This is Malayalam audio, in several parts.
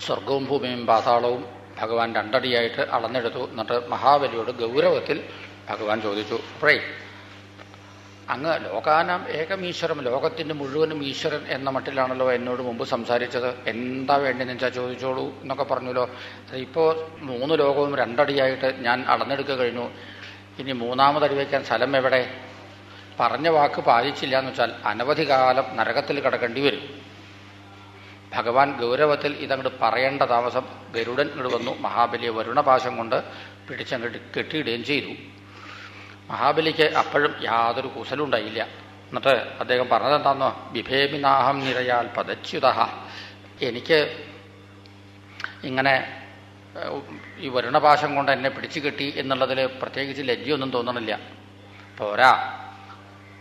സ്വർഗവും ഭൂമിയും പാതാളവും ഭഗവാൻ രണ്ടടിയായിട്ട് അളന്നെടുത്തു. എന്നിട്ട് മഹാബലിയോട് ഗൗരവത്തിൽ ഭഗവാൻ ചോദിച്ചു പ്രൈ അങ്ങ് ലോകാനാം ഏകമീശ്വരം ലോകത്തിന്റെ മുഴുവനും ഈശ്വരൻ എന്ന മട്ടിലാണല്ലോ എന്നോട് മുമ്പ് സംസാരിച്ചത്. എന്താ വേണ്ടതെന്ന് വെച്ചാൽ ചോദിച്ചോളൂ എന്നൊക്കെ പറഞ്ഞല്ലോ. ഇപ്പോൾ മൂന്ന് ലോകവും രണ്ടടിയായിട്ട് ഞാൻ അളന്നെടുക്കുക കഴിഞ്ഞു. ഇനി മൂന്നാമതടി വയ്ക്കാൻ സ്ഥലം എവിടെ? പറഞ്ഞ വാക്ക് പാലിച്ചില്ല എന്ന് വെച്ചാൽ അനവധി കാലം നരകത്തിൽ കിടക്കേണ്ടി വരും. ഭഗവാൻ ഗൗരവത്തിൽ ഇതങ്ങോട്ട് പറയേണ്ട താമസം ഗരുഡൻ ഇങ്ങോട്ട് വന്നു. മഹാബലിയെ വരുണപാശം കൊണ്ട് പിടിച്ചങ്ങോട്ട് കെട്ടിയിടുകയും ചെയ്തു. മഹാബലിക്ക് അപ്പോഴും യാതൊരു കുശലും ഉണ്ടായില്ല. എന്നിട്ട് അദ്ദേഹം പറഞ്ഞതെന്താന്നോ? വിഭേമിനാഹം നിരയാൽ പതച്യുത എനിക്ക് ഇങ്ങനെ ഈ വരുണപാശം കൊണ്ട് എന്നെ പിടിച്ചു കെട്ടി എന്നുള്ളതിൽ പ്രത്യേകിച്ച് ലജ്ജയൊന്നും തോന്നണില്ല. പോരാ.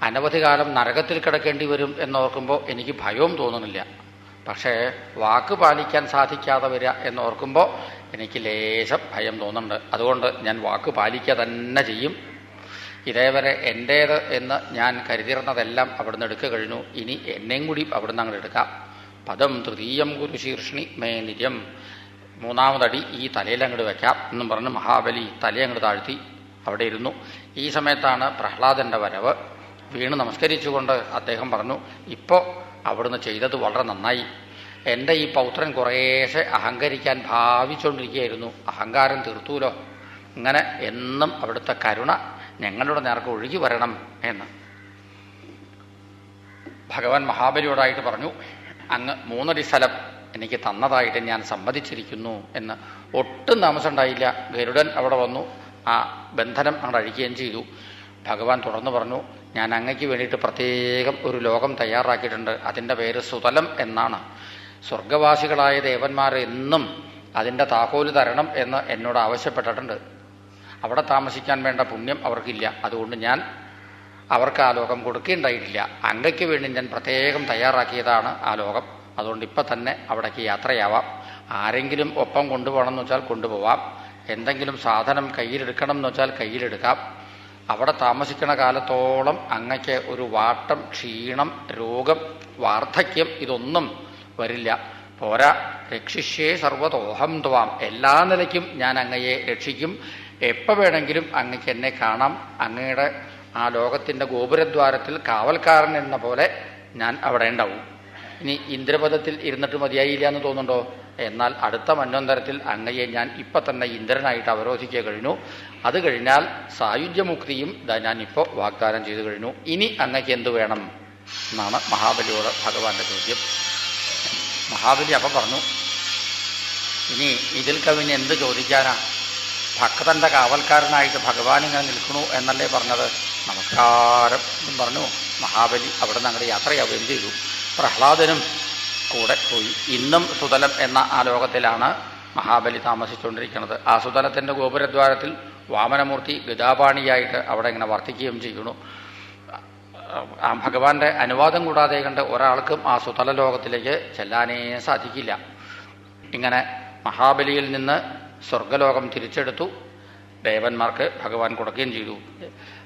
അനവധി കാലം നരകത്തിൽ കിടക്കേണ്ടി വരും എന്നോർക്കുമ്പോൾ എനിക്ക് ഭയവും തോന്നുന്നില്ല പക്ഷേ വാക്ക് പാലിക്കാൻ സാധിക്കാതെ വരിക എന്നോർക്കുമ്പോൾ എനിക്ക് ലേശം ഭയം തോന്നുന്നുണ്ട്. അതുകൊണ്ട് ഞാൻ വാക്ക് പാലിക്കുക തന്നെ ചെയ്യും. ഇതേവരെ എന്റേത് എന്ന് ഞാൻ കരുതിയിരുന്നതെല്ലാം അവിടുന്ന് എടുക്കുക കഴിഞ്ഞു. ഇനി എന്നെയും കൂടി അവിടുന്ന് അങ്ങോട്ട് എടുക്കാം. പദം തൃതീയം ഗുരു ശീർഷ്ണി മേ നിര്യം മൂന്നാമതടി ഈ തലയിൽ അങ്ങോട്ട് വയ്ക്കാം എന്നും പറഞ്ഞ് മഹാബലി തലയെ അങ്ങോട്ട് താഴ്ത്തി അവിടെ ഇരുന്നു. ഈ സമയത്താണ് പ്രഹ്ലാദന്റെ വരവ്. വീണ് നമസ്കരിച്ചുകൊണ്ട് അദ്ദേഹം പറഞ്ഞു ഇപ്പോൾ അവിടുന്ന് ചെയ്തത് വളരെ നന്നായി. എന്റെ ഈ പൗത്രൻ കുറേശ്ശെ അഹങ്കരിക്കാൻ ഭാവിച്ചുകൊണ്ടിരിക്കുകയായിരുന്നു അഹങ്കാരം തീർത്തൂലോ? ഇങ്ങനെ എന്നും അവിടുത്തെ കരുണ ഞങ്ങളുടെ നേർക്ക് ഒഴുകി വരണം എന്ന്. ഭഗവാൻ മഹാബലിയോടായിട്ട് പറഞ്ഞു അങ്ങ് മൂന്നടി സ്ഥലം എനിക്ക് തന്നതായിട്ട് ഞാൻ സമ്മതിച്ചിരിക്കുന്നു എന്ന്. ഒട്ടും താമസം ഉണ്ടായില്ല ഗരുഡൻ അവിടെ വന്നു. ആ ബന്ധനം അങ്ങോട്ട് അഴിക്കുകയും ചെയ്തു. ഭഗവാൻ തുടർന്ന് പറഞ്ഞു ഞാൻ അങ്ങയ്ക്ക് വേണ്ടിയിട്ട് പ്രത്യേകം ഒരു ലോകം തയ്യാറാക്കിയിട്ടുണ്ട്. അതിന്റെ പേര് സുതലം എന്നാണ്. സ്വർഗവാസികളായ ദേവന്മാർ എന്നും അതിന്റെ താക്കോൽ തരണം എന്ന് എന്നോട് ആവശ്യപ്പെട്ടിട്ടുണ്ട്. അവിടെ താമസിക്കാൻ വേണ്ട പുണ്യം അവർക്കില്ല. അതുകൊണ്ട് ഞാൻ അവർക്ക് ആ ലോകം കൊടുക്കേണ്ടായിട്ടില്ല. അങ്ങയ്ക്ക് വേണ്ടി ഞാൻ പ്രത്യേകം തയ്യാറാക്കിയതാണ് ആ ലോകം. അതുകൊണ്ട് ഇപ്പം തന്നെ അവിടേക്ക് യാത്രയാവാം. ആരെങ്കിലും ഒപ്പം കൊണ്ടുപോകണം എന്ന് വെച്ചാൽ കൊണ്ടുപോവാം. എന്തെങ്കിലും സാധനം കയ്യിലെടുക്കണം എന്ന് വെച്ചാൽ കയ്യിലെടുക്കാം. അവിടെ താമസിക്കുന്ന കാലത്തോളം അങ്ങയ്ക്ക് ഒരു വാട്ടം ക്ഷീണം രോഗം വാർദ്ധക്യം ഇതൊന്നും വരില്ല. പോരാ രക്ഷിഷ്യേ സർവതോഹം ത്വാം. എല്ലാ നിലയ്ക്കും ഞാൻ അങ്ങയെ രക്ഷിക്കും. എപ്പോൾ വേണമെങ്കിലും അങ്ങയ്ക്ക് എന്നെ കാണാം. അങ്ങയുടെ ആ ലോകത്തിന്റെ ഗോപുരദ്വാരത്തിൽ കാവൽക്കാരൻ എന്ന പോലെ ഞാൻ അവിടെ ഉണ്ടാവും. ഇനി ഇന്ദ്രപദത്തിൽ ഇരുന്നിട്ട് മതിയായില്ല എന്ന് തോന്നുന്നുണ്ടോ? എന്നാൽ അടുത്ത മന്വന്തരത്തിൽ അങ്ങയെ ഞാൻ ഇപ്പം തന്നെ ഇന്ദ്രനായിട്ട് അവരോധിക്കുക കഴിഞ്ഞു. അത് കഴിഞ്ഞാൽ സായുജ്യമുക്തിയും ഇപ്പോൾ വാഗ്ദാനം ചെയ്തു കഴിഞ്ഞു. ഇനി അങ്ങയ്ക്ക് എന്തു വേണം എന്നാണ് മഹാബലിയോട് ഭഗവാന്റെ ചോദ്യം. മഹാബലി അപ്പം പറഞ്ഞു ഇനി ഇതിൽ കവിന് എന്ത് ചോദിക്കാനാ? ഭക്തന്റെ കാവൽക്കാരനായിട്ട് ഭഗവാൻ ഇങ്ങനെ നിൽക്കണു എന്നല്ലേ പറഞ്ഞത്? നമസ്കാരം എന്നും പറഞ്ഞു. മഹാബലി അവിടെ നിന്ന് അങ്ങോട്ട് യാത്രയാവുകയും ചെയ്തു. പ്രഹ്ലാദനും കൂടെ പോയി. ഇന്നും സുതലം എന്ന ആ ലോകത്തിലാണ് മഹാബലി താമസിച്ചുകൊണ്ടിരിക്കുന്നത്. ആ സുതലത്തിന്റെ ഗോപുരദ്വാരത്തിൽ വാമനമൂർത്തി ഗതാപാണിയായിട്ട് അവിടെ ഇങ്ങനെ വർത്തിക്കുകയും ചെയ്യുന്നു. ആ ഭഗവാന്റെ അനുവാദം കൂടാതെ കണ്ട് ഒരാൾക്കും ആ സുതല ലോകത്തിലേക്ക് ചെല്ലാനേ സാധിക്കില്ല. ഇങ്ങനെ മഹാബലിയിൽ നിന്ന് സ്വർഗലോകം തിരിച്ചെടുത്തു. ദേവന്മാർക്ക് ഭഗവാൻ കൊടുക്കുകയും ചെയ്തു.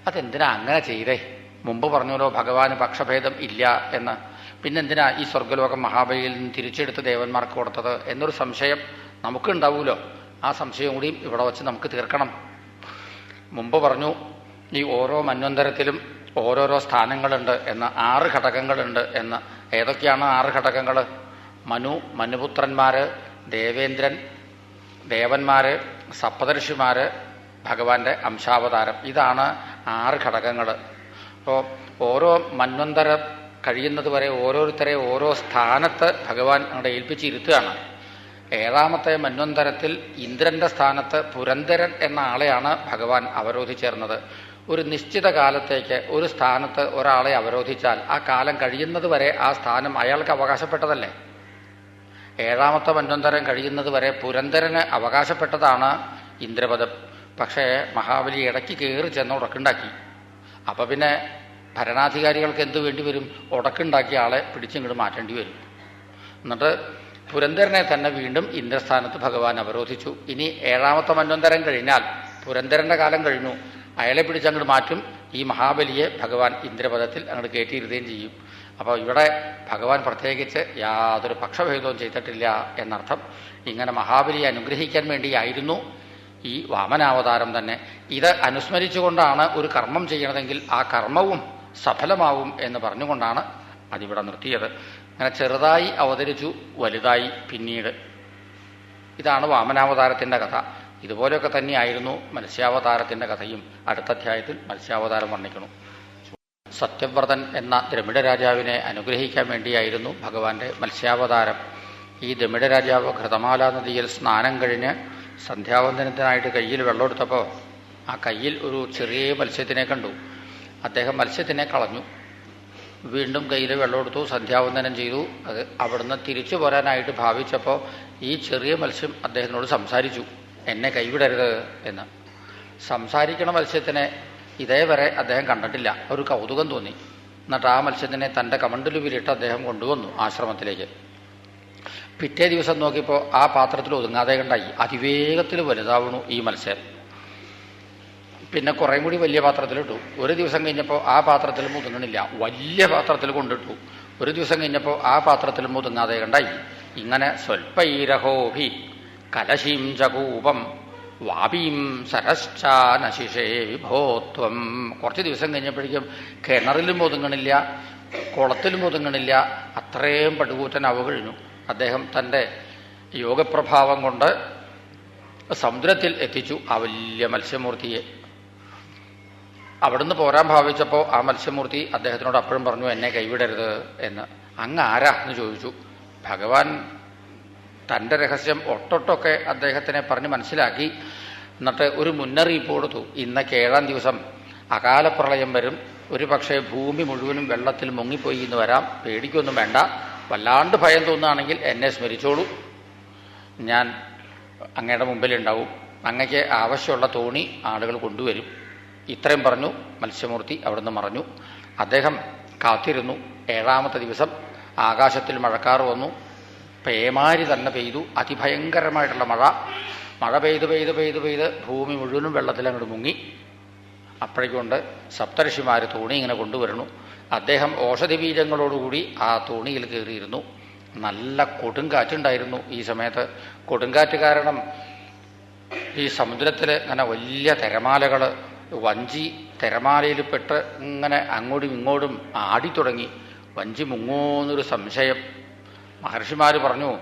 അതെന്തിനാ അങ്ങനെ ചെയ്തേ? മുമ്പ് പറഞ്ഞല്ലോ ഭഗവാന് പക്ഷഭേദം ഇല്ല എന്ന്. പിന്നെന്തിനാ ഈ സ്വർഗലോകം മഹാബലിയിൽ നിന്ന് തിരിച്ചെടുത്ത് ദേവന്മാർക്ക് കൊടുത്തത് എന്നൊരു സംശയം നമുക്കുണ്ടാവുമല്ലോ ആ സംശയം കൂടിയും ഇവിടെ വച്ച് നമുക്ക് തീർക്കണം. മുമ്പ് പറഞ്ഞു ഈ ഓരോ മന്വന്തരത്തിലും ഓരോരോ സ്ഥാനങ്ങളുണ്ട് എന്ന് ആറ് ഘടകങ്ങളുണ്ട് എന്ന് ഏതൊക്കെയാണ് ആറ് ഘടകങ്ങൾ മനു മനുപുത്രന്മാര് ദേവേന്ദ്രൻ ദേവന്മാര് സപ്തർഷിമാര് ഭഗവാന്റെ അംശാവതാരം. ഇതാണ് ആറ് ഘടകങ്ങൾ അപ്പോൾ ഓരോ മന്വന്തരം കഴിയുന്നത് വരെ ഓരോരുത്തരെ ഓരോ സ്ഥാനത്ത് ഭഗവാൻ അവിടെ ഏൽപ്പിച്ചിരുത്തുകയാണ്. ഏഴാമത്തെ മന്വന്തരത്തിൽ ഇന്ദ്രന്റെ സ്ഥാനത്ത് പുരന്തരൻ എന്ന ആളെയാണ് ഭഗവാൻ അവരോധിച്ചേർന്നത്. ഒരു നിശ്ചിത കാലത്തേക്ക് ഒരു സ്ഥാനത്ത് ഒരാളെ അവരോധിച്ചാൽ ആ കാലം കഴിയുന്നത് വരെ ആ സ്ഥാനം അയാൾക്ക് അവകാശപ്പെട്ടതല്ലേ? ഏഴാമത്തെ മന്വന്തരം കഴിയുന്നത് വരെ പുരന്തരന് അവകാശപ്പെട്ടതാണ് ഇന്ദ്രപദം. പക്ഷേ മഹാബലി ഇടയ്ക്ക് കയറി ചെന്ന് ഉടക്കുണ്ടാക്കി അപ്പം പിന്നെ ഭരണാധികാരികൾക്ക് എന്ത് വേണ്ടി വരും? ഉടക്കുണ്ടാക്കിയ ആളെ പിടിച്ചിങ്ങോട്ട് മാറ്റേണ്ടി വരും. എന്നിട്ട് പുരന്തരനെ തന്നെ വീണ്ടും ഇന്ദ്രസ്ഥാനത്ത് ഭഗവാൻ അവരോധിച്ചു. ഇനി ഏഴാമത്തെ മന്വന്തരം കഴിഞ്ഞാൽ പുരന്തരന്റെ കാലം കഴിഞ്ഞു. അയാളെ പിടിച്ചങ്ങോട്ട് മാറ്റും. ഈ മഹാബലിയെ ഭഗവാൻ ഇന്ദ്രപദത്തിൽ അങ്ങോട്ട് കയറ്റിയിരുത്തുകയും ചെയ്യും. അപ്പോൾ ഇവിടെ ഭഗവാൻ പ്രത്യേകിച്ച് യാതൊരു പക്ഷഭേദവും ചെയ്തിട്ടില്ല എന്നർത്ഥം ഇങ്ങനെ മഹാബലിയെ അനുഗ്രഹിക്കാൻ വേണ്ടിയായിരുന്നു ഈ വാമനാവതാരം തന്നെ. ഇത് അനുസ്മരിച്ചുകൊണ്ടാണ് ഒരു കർമ്മം ചെയ്യണതെങ്കിൽ ആ കർമ്മവും സഫലമാവും എന്ന് പറഞ്ഞുകൊണ്ടാണ് അതിവിടെ നിർത്തിയത്. അങ്ങനെ ചെറുതായി അവതരിച്ചു വലുതായി പിന്നീട്. ഇതാണ് വാമനാവതാരത്തിന്റെ കഥ. ഇതുപോലെയൊക്കെ തന്നെയായിരുന്നു മത്സ്യാവതാരത്തിന്റെ കഥയും. അടുത്ത അധ്യായത്തിൽ മത്സ്യാവതാരം വർണിക്കണം സത്യവ്രതൻ എന്ന ദ്രമിഡ രാജാവിനെ അനുഗ്രഹിക്കാൻ വേണ്ടിയായിരുന്നു ഭഗവാന്റെ മത്സ്യാവതാരം. ഈ ദ്രമിഡ രാജാവ് ഘൃതമാല നദിയിൽ സ്നാനം കഴിഞ്ഞ് സന്ധ്യാവന്തനത്തിനായിട്ട് കയ്യിൽ വെള്ളമെടുത്തപ്പോൾ ആ കയ്യിൽ ഒരു ചെറിയ മത്സ്യത്തിനെ കണ്ടു. അദ്ദേഹം മത്സ്യത്തിനെ കളഞ്ഞു. വീണ്ടും കയ്യിൽ വെള്ളമെടുത്തു സന്ധ്യാവന്ദനം ചെയ്തു. അത് അവിടുന്ന് തിരിച്ചു പോരാനായിട്ട് ഭാവിച്ചപ്പോൾ ഈ ചെറിയ മത്സ്യം അദ്ദേഹത്തിനോട് സംസാരിച്ചു. എന്നെ കൈവിടരുത് എന്ന്. സംസാരിക്കണ മത്സ്യത്തിനെ ഇതേവരെ അദ്ദേഹം കണ്ടിട്ടില്ല. ഒരു കൗതുകം തോന്നി. എന്നിട്ട് ആ മത്സ്യത്തിനെ തന്റെ കമണ്ടലുവിലിട്ട് അദ്ദേഹം കൊണ്ടുവന്നു ആശ്രമത്തിലേക്ക്. പിറ്റേ ദിവസം നോക്കിയപ്പോൾ ആ പാത്രത്തിൽ ഒതുങ്ങാതെ കണ്ടായി. അതിവേഗത്തിൽ വലുതാവണു ഈ മത്സ്യം. പിന്നെ കുറേ കൂടി വലിയ പാത്രത്തിലിട്ടു. ഒരു ദിവസം കഴിഞ്ഞപ്പോൾ ആ പാത്രത്തിൽ മുതുങ്ങണില്ല. വലിയ പാത്രത്തിൽ കൊണ്ടിട്ടു. ഒരു ദിവസം കഴിഞ്ഞപ്പോൾ ആ പാത്രത്തിൽ മുതുങ്ങാതെ കണ്ടായി. ഇങ്ങനെ സ്വൽപ്പൈരഹോഭി കലശീം ചകൂപം വാപീം സരശ്ചാനശിഷേ വിഭോത്വം. കുറച്ച് ദിവസം കഴിഞ്ഞപ്പോഴേക്കും കിണറിലും ഒതുങ്ങണില്ല കുളത്തിലും ഒതുങ്ങണില്ല അത്രയും പടുകൂറ്റനാവ് കഴിഞ്ഞു. അദ്ദേഹം തന്റെ യോഗപ്രഭാവം കൊണ്ട് സമുദ്രത്തിൽ എത്തിച്ചു ആ വലിയ മത്സ്യമൂർത്തിയെ. അവിടുന്ന് പോരാൻ ഭാവിച്ചപ്പോൾ ആ മത്സ്യമൂർത്തി അദ്ദേഹത്തിനോട് അപ്പോഴും പറഞ്ഞു എന്നെ കൈവിടരുത് എന്ന്. അങ്ങ് ആരാ എന്ന് ചോദിച്ചു. ഭഗവാൻ തന്റെ രഹസ്യം ഒട്ടൊട്ടൊക്കെ അദ്ദേഹത്തിനെ പറഞ്ഞ് മനസ്സിലാക്കി. എന്നിട്ട് ഒരു മുന്നറിയിപ്പ് കൊടുത്തു. ഇന്നൊക്കെ ഏഴാം ദിവസം അകാലപ്രളയം വരും. ഒരു പക്ഷേ ഭൂമി മുഴുവനും വെള്ളത്തിൽ മുങ്ങിപ്പോയി എന്ന് വരാം. പേടിക്കൊന്നും വേണ്ട. വല്ലാണ്ട് ഭയം തോന്നുകയാണെങ്കിൽ എന്നെ സ്മരിച്ചോളൂ. ഞാൻ അങ്ങയുടെ മുമ്പിലുണ്ടാവും. അങ്ങയ്ക്ക് ആവശ്യമുള്ള തോണി ആളുകൾ കൊണ്ടുവരും. ഇത്രയും പറഞ്ഞു മത്സ്യമൂർത്തി അവിടുന്ന് മറഞ്ഞു. അദ്ദേഹം കാത്തിരുന്നു. ഏഴാമത്തെ ദിവസം ആകാശത്തിൽ മഴക്കാർ വന്നു. പേമാരി തന്നെ പെയ്തു. അതിഭയങ്കരമായിട്ടുള്ള മഴ. മഴ പെയ്ത് പെയ്ത് പെയ്ത് പെയ്ത് ഭൂമി മുഴുവനും വെള്ളത്തിൽ അങ്ങോട്ട് മുങ്ങി. അപ്പോഴേക്കൊണ്ട് സപ്തർഷിമാർ തോണി ഇങ്ങനെ കൊണ്ടുവരുന്നു. അദ്ദേഹം ഓഷധി ബീജങ്ങളോടുകൂടി ആ തോണിയിൽ കയറിയിരുന്നു. നല്ല കൊടുങ്കാറ്റുണ്ടായിരുന്നു ഈ സമയത്ത്. കൊടുങ്കാറ്റ് കാരണം ഈ സമുദ്രത്തിൽ ഇങ്ങനെ വലിയ തിരമാലകൾ വഞ്ചി തിരമാലയിൽ പെട്ട് ഇങ്ങനെ അങ്ങോട്ടും ഇങ്ങോട്ടും ആടിത്തുടങ്ങി വഞ്ചി മുങ്ങോന്നൊരു സംശയം. മഹർഷിമാർ പറഞ്ഞു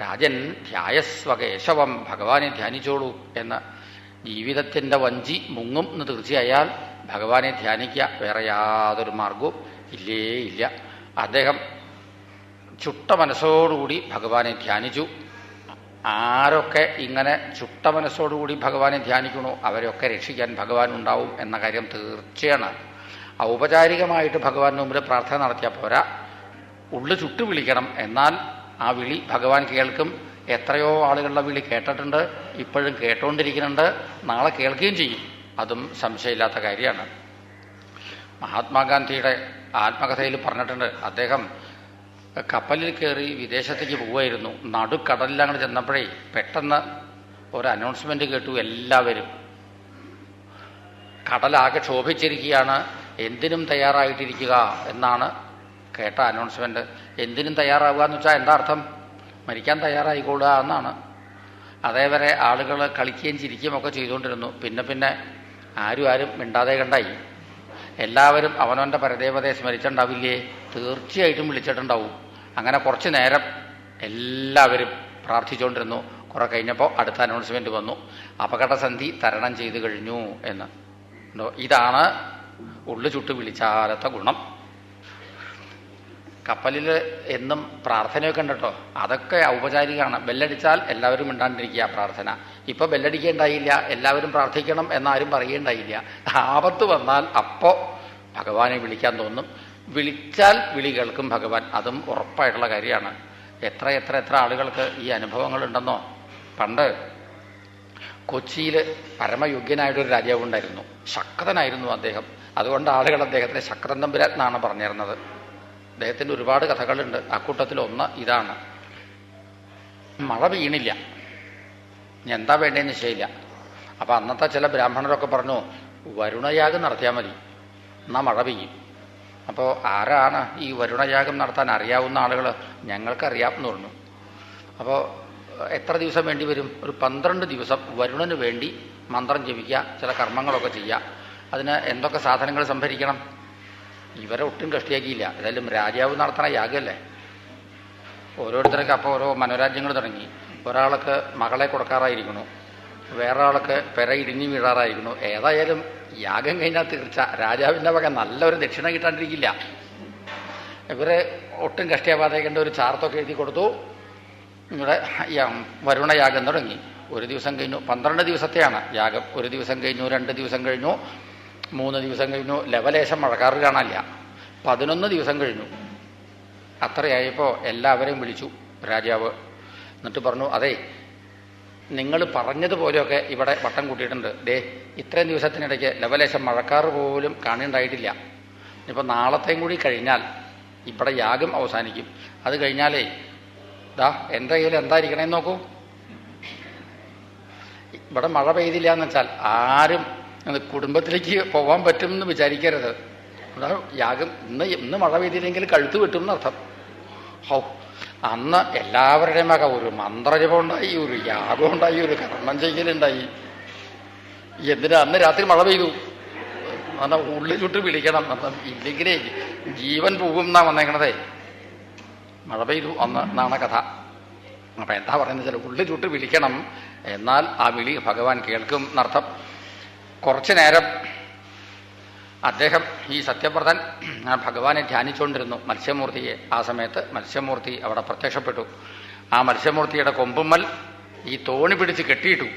രാജൻ ധ്യായസ്വ കേശവം ഭഗവാനെ ധ്യാനിച്ചോളൂ എന്ന്. ജീവിതത്തിന്റെ വഞ്ചി മുങ്ങും എന്ന് തീർച്ചയായാൽ ഭഗവാനെ ധ്യാനിക്കുക വേറെ യാതൊരു മാർഗവും ഇല്ലേ ഇല്ല. അദ്ദേഹം ചുട്ട മനസ്സോടുകൂടി ഭഗവാനെ ധ്യാനിച്ചു. ആരൊക്കെ ഇങ്ങനെ ചുട്ട മനസ്സോടുകൂടി ഭഗവാനെ ധ്യാനിക്കണോ അവരെയൊക്കെ രക്ഷിക്കാൻ ഭഗവാൻ ഉണ്ടാവും എന്ന കാര്യം തീർച്ചയാണ്. ഔപചാരികമായിട്ട് ഭഗവാൻ മുമ്പിൽ പ്രാർത്ഥന നടത്തിയാൽ പോരാ. ഉള്ളു ചുട്ടു വിളിക്കണം. എന്നാൽ ആ വിളി ഭഗവാൻ കേൾക്കും. എത്രയോ ആളുകളുടെ വിളി കേട്ടിട്ടുണ്ട്. ഇപ്പോഴും കേട്ടുകൊണ്ടിരിക്കുന്നുണ്ട് നാളെ കേൾക്കുകയും ചെയ്യും. അതും സംശയമില്ലാത്ത കാര്യമാണ്. മഹാത്മാഗാന്ധിയുടെ ആത്മകഥയിൽ പറഞ്ഞിട്ടുണ്ട്. അദ്ദേഹം കപ്പലിൽ കയറി വിദേശത്തേക്ക് പോവുമായിരുന്നു അങ്ങനെ ചെന്നപ്പോഴേ പെട്ടെന്ന് ഒരു അനൗൺസ്മെന്റ് കേട്ടു എല്ലാവരും. കടലാകെ ക്ഷോഭിച്ചിരിക്കുകയാണ്. എന്തിനും തയ്യാറായിട്ടിരിക്കുക എന്നാണ് കേട്ട അനൗൺസ്മെന്റ് എന്തിനും തയ്യാറാവുക എന്ന് വെച്ചാൽ എന്താ അർത്ഥം? മരിക്കാൻ തയ്യാറായിക്കൊള്ളുക എന്നാണ്. അതേവരെ ആളുകൾ കളിക്കുകയും ചിരിക്കുകയും ഒക്കെ ചെയ്തുകൊണ്ടിരുന്നു. പിന്നെ പിന്നെ ആരും ആരും മിണ്ടാതെ കണ്ടായി. എല്ലാവരും അവനവന്റെ പരദേവതയെ സ്മരിച്ചിട്ടുണ്ടാവില്ലേ? തീർച്ചയായിട്ടും വിളിച്ചിട്ടുണ്ടാവും. അങ്ങനെ കുറച്ച് നേരം എല്ലാവരും പ്രാർത്ഥിച്ചുകൊണ്ടിരുന്നു. കുറെ കഴിഞ്ഞപ്പോൾ അടുത്ത അനൗൺസ്മെന്റ് വന്നു. അപകടസന്ധി തരണം ചെയ്തു കഴിഞ്ഞു എന്ന്? ഇതാണ് ഉള്ളു ചുട്ട് വിളിച്ചാലത്തെ ഗുണം. കപ്പലിൽ എന്നും പ്രാർത്ഥനയൊക്കെ ഉണ്ട് അതൊക്കെ ഔപചാരികമാണ്. ബെല്ലടിച്ചാൽ എല്ലാവരും മിണ്ടാണ്ടിരിക്കുക പ്രാർത്ഥന. ഇപ്പൊ ബെല്ലടിക്കേണ്ടായില്ല. എല്ലാവരും പ്രാർത്ഥിക്കണം എന്നാരും പറയേണ്ടായില്ല ആപത്ത് വന്നാൽ അപ്പോ ഭഗവാനെ വിളിക്കാൻ തോന്നും. വിളിച്ചാൽ വിളി കേൾക്കും ഭഗവാൻ അതും ഉറപ്പായിട്ടുള്ള കാര്യമാണ്. എത്ര എത്ര എത്ര ആളുകൾക്ക് ഈ അനുഭവങ്ങൾ ഉണ്ടെന്നോ പണ്ട് കൊച്ചിയിൽ പരമയോഗ്യനായിട്ടൊരു രാജാവ് ഉണ്ടായിരുന്നു. ശക്തനായിരുന്നു അദ്ദേഹം. അതുകൊണ്ട് ആളുകൾ അദ്ദേഹത്തിന് ശക്തൻ തമ്പുരാൻ പറഞ്ഞിരുന്നത്. അദ്ദേഹത്തിന്റെ ഒരുപാട് കഥകളുണ്ട്. അക്കൂട്ടത്തിൽ ഒന്ന് ഇതാണ്. മഴ വീണില്ല ഇനി എന്താ വേണ്ടതെന്ന് നിശ്ചയില്ല അപ്പം അന്നത്തെ ചില ബ്രാഹ്മണരൊക്കെ പറഞ്ഞു വരുണയാഗം നടത്തിയാൽ മതി. എന്നാൽ മഴ പെയ്യും. അപ്പോൾ ആരാണ് ഈ വരുണയാഗം നടത്താൻ അറിയാവുന്ന ആളുകൾ ഞങ്ങൾക്കറിയാം എന്ന് പറഞ്ഞു. അപ്പോൾ എത്ര ദിവസം വേണ്ടി വരും? ഒരു പന്ത്രണ്ട് ദിവസം വരുണന് വേണ്ടി മന്ത്രം ജപിക്കുക ചില കർമ്മങ്ങളൊക്കെ ചെയ്യുക. അതിന് എന്തൊക്കെ സാധനങ്ങൾ സംഭരിക്കണം? ഇവരെ ഒട്ടും കഷ്ടിയാക്കിയില്ല. ഏതായാലും രാജാവ് നടത്തണ യാഗമല്ലേ? ഓരോരുത്തർക്ക് അപ്പോൾ ഓരോ മനോരാജ്യങ്ങൾ തുടങ്ങി. ഒരാൾക്ക് മകളെ കൊടുക്കാറായിരിക്കണു വേറെ ആളൊക്കെ പെര ഇടിഞ്ഞു വീഴാറായിരിക്കുന്നു ഏതായാലും യാഗം കഴിഞ്ഞാൽ തീർച്ച. രാജാവിന്റെ വക നല്ലൊരു ദക്ഷിണ കിട്ടാണ്ടിരിക്കില്ല. ഇവരെ ഒട്ടും കഷ്ടിയാവാതെ കണ്ട ഒരു ചാർത്തൊക്കെ എഴുതി കൊടുത്തു. ഇവിടെ വരുണയാഗം തുടങ്ങി. ഒരു ദിവസം കഴിഞ്ഞു. പന്ത്രണ്ട് ദിവസത്തെയാണ് യാഗം. ഒരു ദിവസം കഴിഞ്ഞു രണ്ട് ദിവസം കഴിഞ്ഞു മൂന്ന് ദിവസം കഴിഞ്ഞു. ലവലേശം മഴക്കാറ് കാണാനില്ല. പതിനൊന്ന് ദിവസം കഴിഞ്ഞു. അത്രയായപ്പോൾ എല്ലാവരെയും വിളിച്ചു. രാജാവ് എന്നിട്ട് പറഞ്ഞു അതെ നിങ്ങൾ പറഞ്ഞതുപോലെയൊക്കെ ഇവിടെ വട്ടം കൂട്ടിയിട്ടുണ്ട്. ഡേ ഇത്രയും ദിവസത്തിനിടയ്ക്ക് ലവലേശം മഴക്കാറ് പോലും കാണുണ്ടായിട്ടില്ല ഇപ്പം നാളത്തെയും കൂടി കഴിഞ്ഞാൽ ഇവിടെ യാഗം അവസാനിക്കും. അത് കഴിഞ്ഞാലേ ദാ എന്റെ കയ്യിൽ എന്തായിരിക്കണേ നോക്കൂ. ഇവിടെ മഴ പെയ്തില്ല എന്ന് വെച്ചാൽ ആരും കുടുംബത്തിലേക്ക് പോകാൻ പറ്റുമെന്ന് വിചാരിക്കരുത്. യാഗം ഇന്ന് ഇന്ന് മഴ പെയ്തില്ലെങ്കിൽ കഴുത്ത് വെട്ടും എന്നർത്ഥം. ഹൗ. അന്ന് എല്ലാവരുടെയും മക ഒരു മന്ത്രജപം ഉണ്ടായി ഒരു യാഗം ഉണ്ടായി ഒരു കർമ്മം ചെയ്യലുണ്ടായി. എന്തിനാ അന്ന് രാത്രി മഴ പെയ്തു? അന്ന ഉള്ളിൽ ചുട്ട് വിളിക്കണം. ഇല്ലെങ്കിലേ ജീവൻ പോകും എന്നാ വന്നേക്കണതേ. മഴ പെയ്തു അന്ന് എന്നാണ് കഥ. അപ്പം എന്താ പറയുന്നത് വെച്ചാൽ ഉള്ളിലുട്ട് വിളിക്കണം. എന്നാൽ ആ വിളി ഭഗവാൻ കേൾക്കും എന്നർത്ഥം. കുറച്ചു നേരം അദ്ദേഹം ഈ സത്യപ്രതൻ ഭഗവാനെ ധ്യാനിച്ചുകൊണ്ടിരുന്നു. മത്സ്യമൂർത്തിയെ ആ സമയത്ത് മത്സ്യമൂർത്തി അവിടെ പ്രത്യക്ഷപ്പെട്ടു. ആ മത്സ്യമൂർത്തിയുടെ കൊമ്പുമ്മൽ ഈ തോണി പിടിച്ച് കെട്ടിയിട്ടു.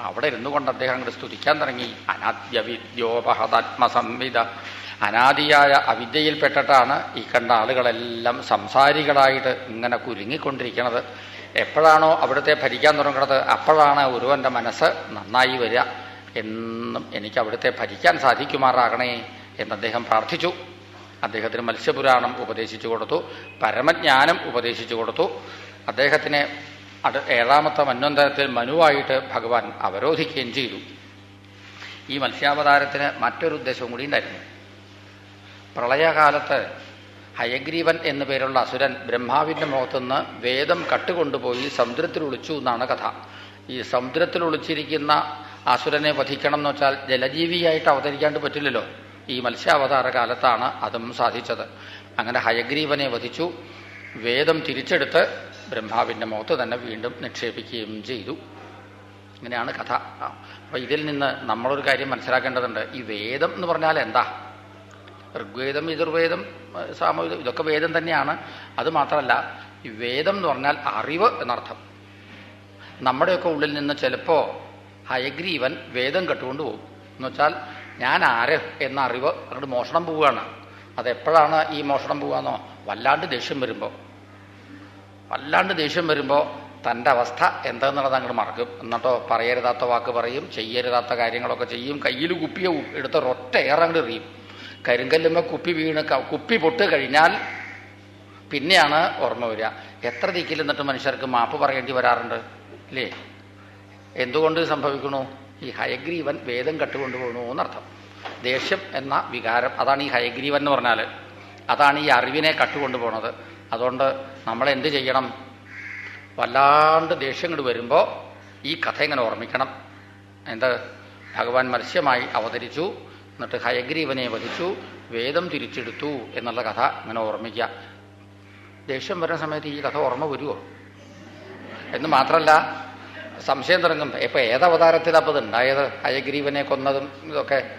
അവിടെ ഇരുന്നു കൊണ്ട് അദ്ദേഹം അങ്ങോട്ട് സ്തുതിക്കാൻ തുടങ്ങി. അനാദ്യ വിദ്യോപഹതാത്മസംവിധ. അനാദിയായ അവിദ്യയിൽപ്പെട്ടിട്ടാണ് ഈ കണ്ട ആളുകളെല്ലാം സംസാരികളായിട്ട് ഇങ്ങനെ കുരുങ്ങിക്കൊണ്ടിരിക്കുന്നത് എപ്പോഴാണോ അവിടുത്തെ ഭരിക്കാൻ തുടങ്ങുന്നത് അപ്പോഴാണ് ഒരുവന്റെ മനസ്സ് നന്നായി വരിക. എന്നും എനിക്ക് അവിടുത്തെ ഭരിക്കാൻ സാധിക്കുമാറാകണേ എന്ന് അദ്ദേഹം പ്രാർത്ഥിച്ചു. അദ്ദേഹത്തിന് മത്സ്യപുരാണം ഉപദേശിച്ചു കൊടുത്തു. പരമജ്ഞാനം ഉപദേശിച്ചു കൊടുത്തു. അദ്ദേഹത്തിന് അത് ഏഴാമത്തെ മന്വന്തരത്തിൽ മനുവായിട്ട് ഭഗവാൻ അവരോധിക്കുകയും ചെയ്തു. ഈ മത്സ്യാവതാരത്തിന് മറ്റൊരു ഉദ്ദേശവും കൂടി ഉണ്ടായിരുന്നു. പ്രളയകാലത്ത് ഹയഗ്രീവൻ എന്നു പേരുള്ള അസുരൻ ബ്രഹ്മാവിന്റെ മുഖത്തുനിന്ന് വേദം കട്ടുകൊണ്ടുപോയി സമുദ്രത്തിൽ ഒളിച്ചു എന്നാണ് കഥ. ഈ സമുദ്രത്തിൽ ഒളിച്ചിരിക്കുന്ന അസുരനെ വധിക്കണം എന്ന് വെച്ചാൽ ജലജീവിയായിട്ട് അവതരിക്കാണ്ട് പറ്റില്ലല്ലോ. ഈ മത്സ്യാവതാര കാലത്താണ് അതും സാധിച്ചത്. അങ്ങനെ ഹയഗ്രീവനെ വധിച്ചു. വേദം തിരിച്ചെടുത്ത് ബ്രഹ്മാവിന്റെ മുഖത്ത് തന്നെ വീണ്ടും നിക്ഷേപിക്കുകയും ചെയ്തു. ഇങ്ങനെയാണ് കഥ. അപ്പം ഇതിൽ നിന്ന് നമ്മളൊരു കാര്യം മനസ്സിലാക്കേണ്ടതുണ്ട്. ഈ വേദം എന്ന് പറഞ്ഞാൽ എന്താ? ഋഗ്വേദം യജുർവേദം സാമവേദം ഇതൊക്കെ വേദം തന്നെയാണ്. അത് മാത്രമല്ല ഈ വേദം എന്ന് പറഞ്ഞാൽ അറിവ് എന്നർത്ഥം. നമ്മുടെയൊക്കെ ഉള്ളിൽ നിന്ന് ചിലപ്പോൾ ഹയഗ്രീവൻ വേദം കെട്ടുകൊണ്ട് പോകും. എന്ന് വെച്ചാൽ ഞാൻ ആര് എന്ന അറിവ് അങ്ങോട്ട് മോഷണം പോവുകയാണ്. അതെപ്പോഴാണ് ഈ മോഷണം പോവാന്നോ വല്ലാണ്ട് ദേഷ്യം വരുമ്പോൾ വല്ലാണ്ട് ദേഷ്യം വരുമ്പോൾ തന്റെ അവസ്ഥ എന്താണെന്നുള്ളത് അങ്ങോട്ട് മറക്കും. എന്നിട്ടോ പറയരുതാത്ത വാക്ക് പറയും ചെയ്യരുതാത്ത കാര്യങ്ങളൊക്കെ ചെയ്യും കയ്യിൽ കുപ്പിയെ എടുത്ത് ഒറ്റ ഏറെ അങ്ങോട്ട് എറിയും. കരിങ്കല്ലുമ്മ കുപ്പി വീണ് കുപ്പി പൊട്ട് കഴിഞ്ഞാൽ പിന്നെയാണ് ഓർമ്മ വരിക. എത്ര ദിക്കിൽ എന്നിട്ട് മനുഷ്യർക്ക് മാപ്പ് പറയേണ്ടി വരാറുണ്ട് അല്ലേ എന്തുകൊണ്ട് സംഭവിക്കണു ഈ ഹയഗ്രീവൻ വേദം കട്ടുകൊണ്ടുപോകണു എന്നർത്ഥം. ദേഷ്യം എന്ന വികാരം അതാണ് ഈ ഹയഗ്രീവൻ എന്ന് പറഞ്ഞാൽ അതാണ് ഈ അറിവിനെ കട്ടുകൊണ്ടുപോണത്. അതുകൊണ്ട് നമ്മൾ എന്ത് ചെയ്യണം? വല്ലാണ്ട് ദേഷ്യം ഇങ്ങോട്ട് വരുമ്പോൾ ഈ കഥ ഇങ്ങനെ ഓർമ്മിക്കണം. എന്ത്? ഭഗവാൻ മത്സ്യമായി അവതരിച്ചു എന്നിട്ട് ഹയഗ്രീവനെ വധിച്ചു വേദം തിരിച്ചെടുത്തു എന്നുള്ള കഥ ഇങ്ങനെ ഓർമ്മിക്കുക. ദേഷ്യം വരുന്ന സമയത്ത് ഈ കഥ ഓർമ്മ വരുമോ എന്ന് മാത്രമല്ല സംശയം തുടങ്ങും. ഇപ്പൊ ഏത് അവതാരത്തിലാണ് അപ്പോൾ ഇത് ഉണ്ടായത്? ഹയഗ്രീവനെ കൊന്നതും ഇതൊക്കെ.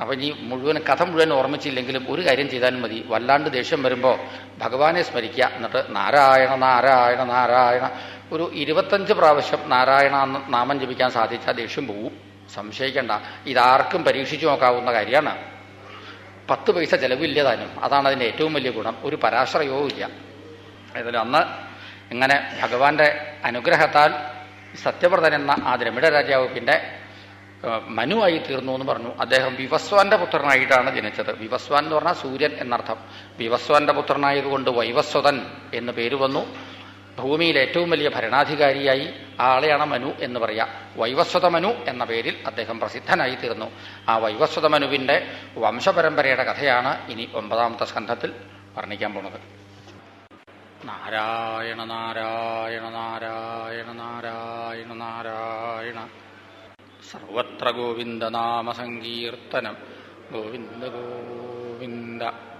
അപ്പം ഇനി മുഴുവൻ കഥ മുഴുവൻ ഓർമ്മിച്ചില്ലെങ്കിലും ഒരു കാര്യം ചെയ്താലും മതി. വല്ലാണ്ട് ദേഷ്യം വരുമ്പോൾ ഭഗവാനെ സ്മരിക്കുക എന്നിട്ട് നാരായണ നാരായണ നാരായണ. ഒരു ഇരുപത്തഞ്ച് പ്രാവശ്യം നാരായണ നാമം ജപിക്കാൻ സാധിച്ചാൽ ദേഷ്യം പോവും. സംശയിക്കേണ്ട. ഇതാർക്കും പരീക്ഷിച്ചു നോക്കാവുന്ന കാര്യമാണ്. പത്ത് പൈസ ചെലവില്ലതാനും അതാണ് അതിന്റെ ഏറ്റവും വലിയ ഗുണം. ഒരു പരാശ്രയവും ഇല്ല ഏതായാലും അന്ന് ഇങ്ങനെ ഭഗവാന്റെ അനുഗ്രഹത്താൽ സത്യവ്രതൻ എന്ന ആ ദ്രമിഡ രാജാവ് പിന്നെ മനുവായി തീർന്നു എന്ന് പറഞ്ഞു. അദ്ദേഹം വിവസ്വാന്റെ പുത്രനായിട്ടാണ് ജനിച്ചത്. വിവസ്വാൻ എന്ന് പറഞ്ഞാൽ സൂര്യൻ എന്നർത്ഥം. വിവസ്വാന്റെ പുത്രനായതുകൊണ്ട് വൈവസ്വതൻ എന്ന് പേര് വന്നു. ഭൂമിയിൽ ഏറ്റവും വലിയ ഭരണാധികാരിയായി ആളെയാണ് മനു എന്ന് പറയാം. വൈവസ്വത മനു എന്ന പേരിൽ അദ്ദേഹം പ്രസിദ്ധനായി തീർന്നു. ആ വൈവസ്വത മനുവിന്റെ വംശപരമ്പരയുടെ കഥയാണ് ഇനി ഒമ്പതാമത്തെ സ്കന്ധത്തിൽ വർണിക്കാൻ പോണത് നാരായണ നാരായണ നാരായണ നാരായണ നാരായണ സർവത്ര ഗോവിന്ദനാമസങ്കീർത്തനം. നാമ സങ്കീർത്തനം ഗോവിന്ദ ഗോവിന്ദ.